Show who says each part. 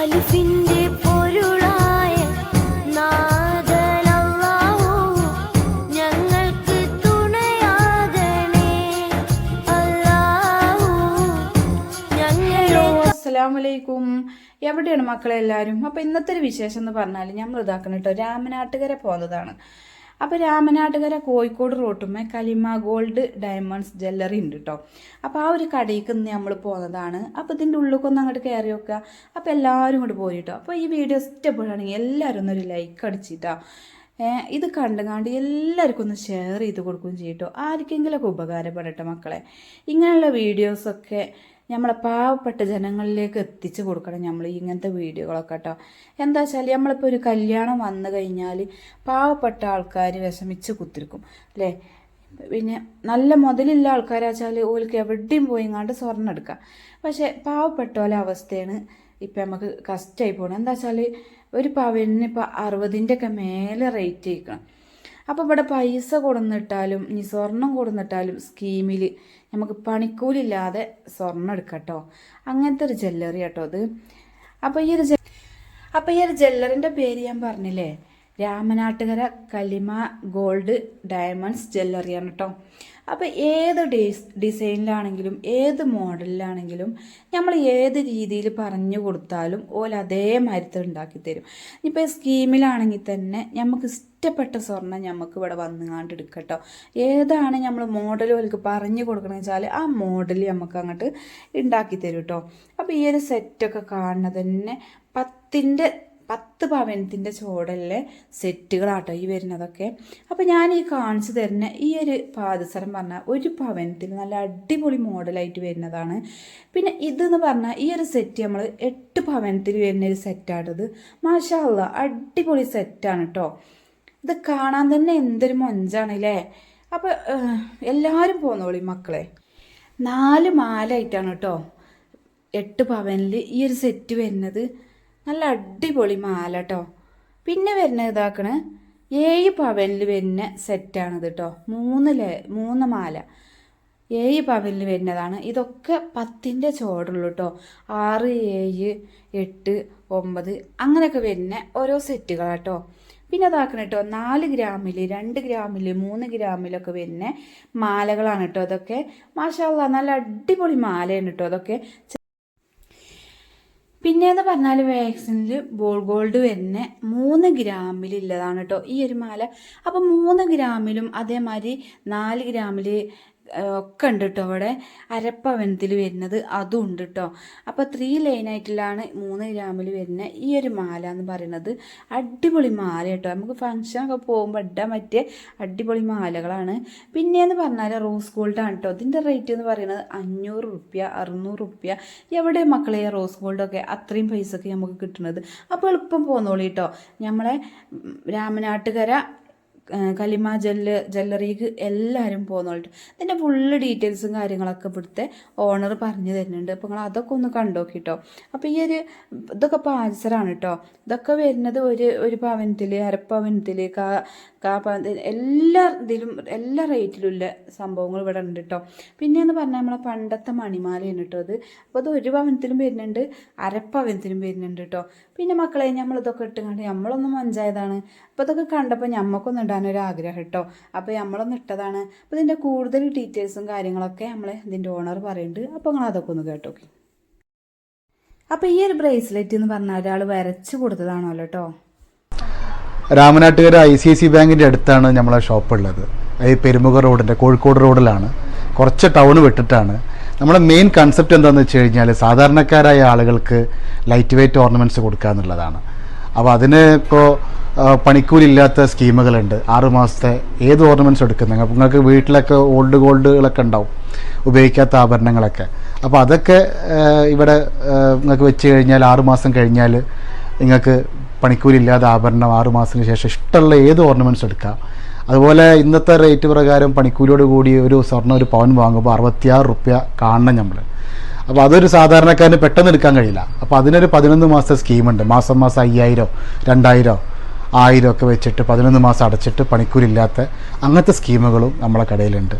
Speaker 1: അലിഫിന്റെ പൊരുളായ ഞങ്ങൾക്ക് തുണയാകണേ അല്ലാഹു ഞങ്ങളെ
Speaker 2: അസ്സലാമലൈക്കും. എവിടെയാണ് മക്കളെ എല്ലാവരും അപ്പോൾ ഇന്നത്തെ ഒരു വിശേഷം എന്ന് പറഞ്ഞാൽ ഞാൻ മൃതാക്കണിട്ടോ കേട്ടോ രാമനാട്ടുകര പോകുന്നതാണ് അപ്പോൾ രാമനാട്ടുകര കോഴിക്കോട് റോട്ടുമേ കലിമ ഗോൾഡ് ഡയമണ്ട്സ് ജ്വല്ലറി ഉണ്ട് കേട്ടോ അപ്പോൾ ആ ഒരു കടയിലേക്ക് ഇന്ന് നമ്മൾ പോകുന്നതാണ് അപ്പോൾ ഇതിന്റെ ഉള്ളിലേക്കൊന്ന് അങ്ങോട്ട് കയറി വെക്കുക അപ്പോൾ എല്ലാവരും ഇങ്ങോട്ട് പോയി കേട്ടോ അപ്പോൾ ഈ വീഡിയോ ഇഷ്ടപ്പെടുകയാണെങ്കിൽ എല്ലാവരും ഒന്നൊരു ലൈക്ക് അടിച്ചിട്ടോ. ഇത് കണ്ടുകാണ്ട് എല്ലാവർക്കും ഒന്ന് ഷെയർ ചെയ്ത് കൊടുക്കുകയും ചെയ്യട്ടോ ആർക്കെങ്കിലുമൊക്കെ ഉപകാരപ്പെടട്ടെ മക്കളെ. ഇങ്ങനെയുള്ള വീഡിയോസൊക്കെ നമ്മളെ പാവപ്പെട്ട ജനങ്ങളിലേക്ക് എത്തിച്ചു കൊടുക്കണം നമ്മൾ ഇങ്ങനത്തെ വീഡിയോകളൊക്കെ കേട്ടോ. എന്താ വെച്ചാൽ നമ്മളിപ്പോൾ ഒരു കല്യാണം വന്നു കഴിഞ്ഞാൽ പാവപ്പെട്ട ആൾക്കാർ വിഷമിച്ച് കുത്തിരിക്കും അല്ലേ? പിന്നെ നല്ല മുതലുള്ള ആൾക്കാരാച്ചാൽ ഓൽക്ക് എവിടെയും പോയി പോയിങ്ങാണ്ട് സ്വർണം എടുക്കാം. പക്ഷേ പാവപ്പെട്ട അവസ്ഥയാണ് ഇപ്പം നമുക്ക് കഷ്ടമായി പോകണം എന്താ വെച്ചാൽ ഒരു പവനിന് ഇപ്പോൾ അറുപതിന്റെ ഒക്കെ മേലെ റേറ്റ് ചെയ്യിക്കണം അപ്പോൾ ഇവിടെ പൈസ കൊടുന്നിട്ടാലും ഇനി സ്വർണം കൊടുന്നിട്ടാലും സ്കീമിൽ നമുക്ക് പണിക്കൂലില്ലാതെ സ്വർണം എടുക്കട്ടോ. അങ്ങനത്തെ ഒരു ജ്വല്ലറി കേട്ടോ അത് അപ്പോൾ ഈ ഒരു അപ്പോൾ ഈ ഒരു ജ്വല്ലറിന്റെ പേര് ഞാൻ പറഞ്ഞില്ലേ? രാമനാട്ടുകര കലിമ ഗോൾഡ് ഡയമണ്ട്സ് ജ്വല്ലറിയാണ് കേട്ടോ അപ്പോൾ ഏത് ഡിസ് ഡിസൈനിലാണെങ്കിലും ഏത് മോഡലിലാണെങ്കിലും നമ്മൾ ഏത് രീതിയിൽ പറഞ്ഞു കൊടുത്താലും ഓൽ അതേമാതിരത്തെ ഉണ്ടാക്കി തരും ഇപ്പോൾ സ്കീമിലാണെങ്കിൽ തന്നെ നമുക്ക് ഇഷ്ടപ്പെട്ട സ്വർണം നമുക്ക് ഇവിടെ വന്നുകാണ്ട് എടുക്കട്ടോ ഏതാണ് നമ്മൾ മോഡൽ ഓൽക്ക് പറഞ്ഞു കൊടുക്കണമെന്ന് വെച്ചാൽ ആ മോഡൽ നമുക്ക് അങ്ങോട്ട് ഉണ്ടാക്കി തരും കേട്ടോ അപ്പോൾ ഈ ഒരു സെറ്റൊക്കെ കാണുന്നത് തന്നെ പത്തിന്റെ പത്ത് പവനത്തിന്റെ ചോടലിലെ സെറ്റുകളാട്ടോ ഈ വരുന്നതൊക്കെ. അപ്പോൾ ഞാൻ ഈ കാണിച്ചു തരുന്ന ഈ ഒരു പാദസരം പറഞ്ഞാൽ ഒരു പവനത്തിൽ നല്ല അടിപൊളി മോഡലായിട്ട് വരുന്നതാണ്. പിന്നെ ഇതെന്ന് പറഞ്ഞാൽ ഈ ഒരു സെറ്റ് നമ്മൾ എട്ട് പവനത്തിൽ വരുന്ന ഒരു സെറ്റാണിത് മാഷാല്ല അടിപൊളി സെറ്റാണ് കേട്ടോ ഇത് കാണാൻ തന്നെ എന്തൊരു മൊഞ്ചാണല്ലേ? അപ്പോൾ എല്ലാവരും പോന്നോളി മക്കളെ. നാല് മാലയായിട്ടാണ് കേട്ടോ എട്ട് പവനിൽ ഈ ഒരു സെറ്റ് വരുന്നത്. നല്ല അടിപൊളി മാല കേട്ടോ പിന്നെ വരുന്ന ഇതാക്കണ്. ഏഴ് പവനിൽ വരുന്ന സെറ്റാണിത് കേട്ടോ മൂന്ന് ലേ മൂന്ന് മാല. ഏഴ് പവനിൽ വരുന്നതാണ്. ഇതൊക്കെ പത്തിന്റെ ചോടുള്ളൂ കേട്ടോ ആറ് ഏഴ് എട്ട് ഒമ്പത് അങ്ങനെയൊക്കെ വരുന്ന ഓരോ സെറ്റുകളാട്ടോ പിന്നെ അതാക്കണം കേട്ടോ നാല് ഗ്രാമിൽ രണ്ട് ഗ്രാമിൽ മൂന്ന് ഗ്രാമിലൊക്കെ വരുന്ന മാലകളാണ് കേട്ടോ അതൊക്കെ മാഷാല്ല നല്ല അടിപൊളി മാലയാണ് കേട്ടോ അതൊക്കെ പിന്നെയെന്ന് പറഞ്ഞാൽ വാക്സിനിൽ ബോൾ ഗോൾഡ് വരുന്ന മൂന്ന് ഗ്രാമിലുള്ളതാണ് കേട്ടോ ഈ ഒരു മാല. അപ്പം മൂന്ന് ഗ്രാമിലും അതേമാതിരി നാല് ഗ്രാമിൽ ഒക്കെ ഉണ്ട് കേട്ടോ അവിടെ അരപ്പവനത്തിൽ വരുന്നത് അതും ഉണ്ട് കേട്ടോ അപ്പോൾ ത്രീ ലൈനായിട്ടിലാണ് മൂന്ന് ഗ്രാമിൽ വരുന്ന ഈ ഒരു മാല എന്ന് പറയുന്നത്. അടിപൊളി മാല കേട്ടോ നമുക്ക് ഫങ്ഷനൊക്കെ പോകുമ്പോൾ ഇടാൻ പറ്റിയ അടിപൊളി മാലകളാണ്. പിന്നെയെന്ന് പറഞ്ഞാൽ റോസ് ഗോൾഡാണ് കേട്ടോ ഇതിന്റെ റേറ്റ് എന്ന് പറയുന്നത് അഞ്ഞൂറ് റുപ്യ അറുന്നൂറ് റുപ്യ. എവിടെ മക്കളെ റോസ് ഗോൾഡൊക്കെ അത്രയും പൈസക്ക് നമുക്ക് കിട്ടുന്നത്? അപ്പോൾ എളുപ്പം പോന്നോളി കേട്ടോ നമ്മളെ രാമനാട്ടുകര കലിമ ജല്ല് ജ്വല്ലറിക്ക് എല്ലാവരും പോകുന്നുണ്ട് ഇതിന്റെ ഫുള്ള് ഡീറ്റെയിൽസും കാര്യങ്ങളൊക്കെ ഇവിടുത്തെ ഓണർ പറഞ്ഞു തരുന്നുണ്ട്. അപ്പോൾ നിങ്ങൾ അതൊക്കെ ഒന്ന് കണ്ടോക്കി കേട്ടോ അപ്പോൾ ഈ ഒരു ഇതൊക്കെ പാൽസറാണ് കേട്ടോ ഇതൊക്കെ വരുന്നത് ഒരു ഒരു പവനത്തിൽ അരപ്പവനത്തിൽ കാ കാ എല്ലാ ഇതിലും എല്ലാ റേറ്റിലുള്ള സംഭവങ്ങൾ ഇവിടെ ഉണ്ട് കേട്ടോ പിന്നെയെന്ന് പറഞ്ഞാൽ നമ്മളെ പണ്ടത്തെ മണിമാലയാണ് കേട്ടോ അത്. അപ്പോൾ അത് ഒരു പവനത്തിലും വരുന്നുണ്ട് അരപ്പവനത്തിലും വരുന്നുണ്ട് കേട്ടോ പിന്നെ മക്കളെ നമ്മളിതൊക്കെ ഇട്ടുകൊണ്ട് നമ്മളൊന്നും മഞ്ചായതാണ്. അപ്പോൾ ഇതൊക്കെ കണ്ടപ്പോൾ ഞമ്മക്കൊന്നും ഇടാനൊരു ആഗ്രഹം കേട്ടോ അപ്പോൾ നമ്മളൊന്ന് ഇട്ടതാണ്. അപ്പോൾ ഇതിന്റെ കൂടുതൽ ഡീറ്റെയിൽസും കാര്യങ്ങളൊക്കെ നമ്മൾ ഇതിന്റെ ഓണർ പറയുന്നുണ്ട് അപ്പോൾ നിങ്ങൾ അതൊക്കെ ഒന്ന് കേട്ടോക്കെ അപ്പോൾ ഈ ഒരു ബ്രേസ്ലെറ്റ് എന്ന് പറഞ്ഞാൽ ഒരാൾ വരച്ച് കൊടുത്തതാണല്ലോ കേട്ടോ
Speaker 3: Ramanattukara I C I C ബാങ്കിന്റെ അടുത്താണ് നമ്മളെ ഷോപ്പ് ഉള്ളത്. ഈ പെരുമുഖ റോഡിന്റെ കോഴിക്കോട് റോഡിലാണ്. കുറച്ച് ടൗൺ വിട്ടിട്ടാണ്. നമ്മുടെ മെയിൻ കൺസെപ്റ്റ് എന്താണെന്ന് വെച്ച് കഴിഞ്ഞാൽ സാധാരണക്കാരായ ആളുകൾക്ക് ലൈറ്റ് വെയ്റ്റ് ഓർണമെന്റ്സ് കൊടുക്കുക എന്നുള്ളതാണ് അപ്പോൾ അതിന് ഇപ്പോൾ പണിക്കൂലില്ലാത്ത സ്കീമുകളുണ്ട്. ആറ് മാസത്തെ ഏത് ഓർണമെന്റ്സ് എടുക്കുന്ന? നിങ്ങൾക്ക് വീട്ടിലൊക്കെ ഓൾഡ് ഗോൾഡുകളൊക്കെ ഉണ്ടാവും. ഉപയോഗിക്കാത്ത ആഭരണങ്ങളൊക്കെ. അപ്പോൾ അതൊക്കെ ഇവിടെ നിങ്ങൾക്ക് വെച്ച് കഴിഞ്ഞാൽ ആറ് മാസം കഴിഞ്ഞാൽ നിങ്ങൾക്ക് പണിക്കൂലില്ലാതെ ആഭരണം ആറ് മാസത്തിന് ശേഷം ഇഷ്ടമുള്ള ഏത് ഓർണമെന്റ്സ് എടുക്കാം? അതുപോലെ ഇന്നത്തെ റേറ്റ് പ്രകാരം പണിക്കൂലിയോട് കൂടി ഒരു സ്വർണം ഒരു പവൻ വാങ്ങുമ്പോൾ അറുപത്തിയാറ് റുപ്യ കാണണം നമ്മൾ അപ്പോൾ അതൊരു സാധാരണക്കാരന് പെട്ടെന്ന് എടുക്കാൻ കഴിയില്ല. അപ്പോൾ അതിനൊരു പതിനൊന്ന് മാസത്തെ സ്കീമുണ്ട്. മാസം മാസം അയ്യായിരം രണ്ടായിരം ആയിരം ഒക്കെ വെച്ചിട്ട് പതിനൊന്ന് മാസം അടച്ചിട്ട് പണിക്കൂലില്ലാത്ത അങ്ങനത്തെ സ്കീമുകളും നമ്മളെ കടയിലുണ്ട്.